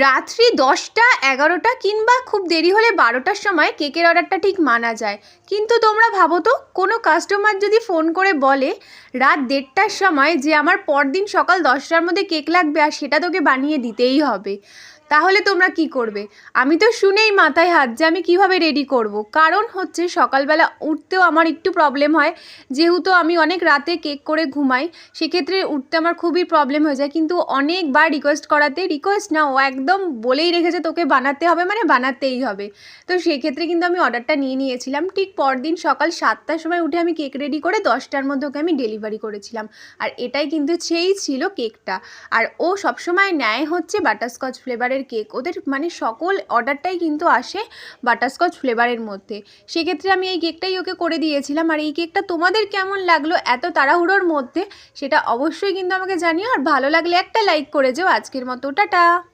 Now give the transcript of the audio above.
রাত্রি দশটা, এগারোটা কিংবা খুব দেরি হলে বারোটার সময় কেকের অর্ডারটা ঠিক মানা যায়। কিন্তু তোমরা ভাবো তো, কোনো কাস্টমার যদি ফোন করে বলে, রাত দেড়টার সময় যে আমার পরদিন সকাল দশটার মধ্যে কেক লাগবে আর সেটা তোকে বানিয়ে দিতেই হবে। তাহলে তোমরা কি করবে? আমি তো শুনেই মাথায় হাত যে আমি কীভাবে রেডি করব। কারণ হচ্ছে সকালবেলা উঠতেও আমার একটু প্রবলেম হয়। যেহেতু আমি অনেক রাতে কেক করে ঘুমাই, সেক্ষেত্রে উঠতে আমার খুবই প্রবলেম হয়ে যায়। কিন্তু অনেকবার রিকোয়েস্ট করাতে, রিকোয়েস্ট না, ও একদম বলেই রেখেছে তোকে বানাতে হবে মানে বানাতেই হবে। তো সেক্ষেত্রে কিন্তু আমি অর্ডারটা নিয়ে নিয়েছিলাম। ঠিক পরদিন সকাল সাতটার সময় উঠে আমি কেক রেডি করে দশটার মধ্যে ওকে আমি ডেলিভারি করেছিলাম। আর এটাই কিন্তু সেই ছিল কেকটা। আর ও সবসময় নেয় হচ্ছে বাটারস্কচ ফ্লেভারের কেক। ওদের মানে সকল অর্ডারটাই কিন্তু আসে বাটারস্কচ ফ্লেভারের মধ্যে। সেক্ষেত্রে আমি এই কেকটাই ওকে করে দিয়েছিলাম। আর এই কেকটা তোমাদের কেমন লাগল এত তাড়াহুড়োর মধ্যে, সেটা অবশ্যই কিন্তু আমাকে জানিও। আর ভালো লাগলে একটা লাইক করে যেও। আজকের মতো, টাটা!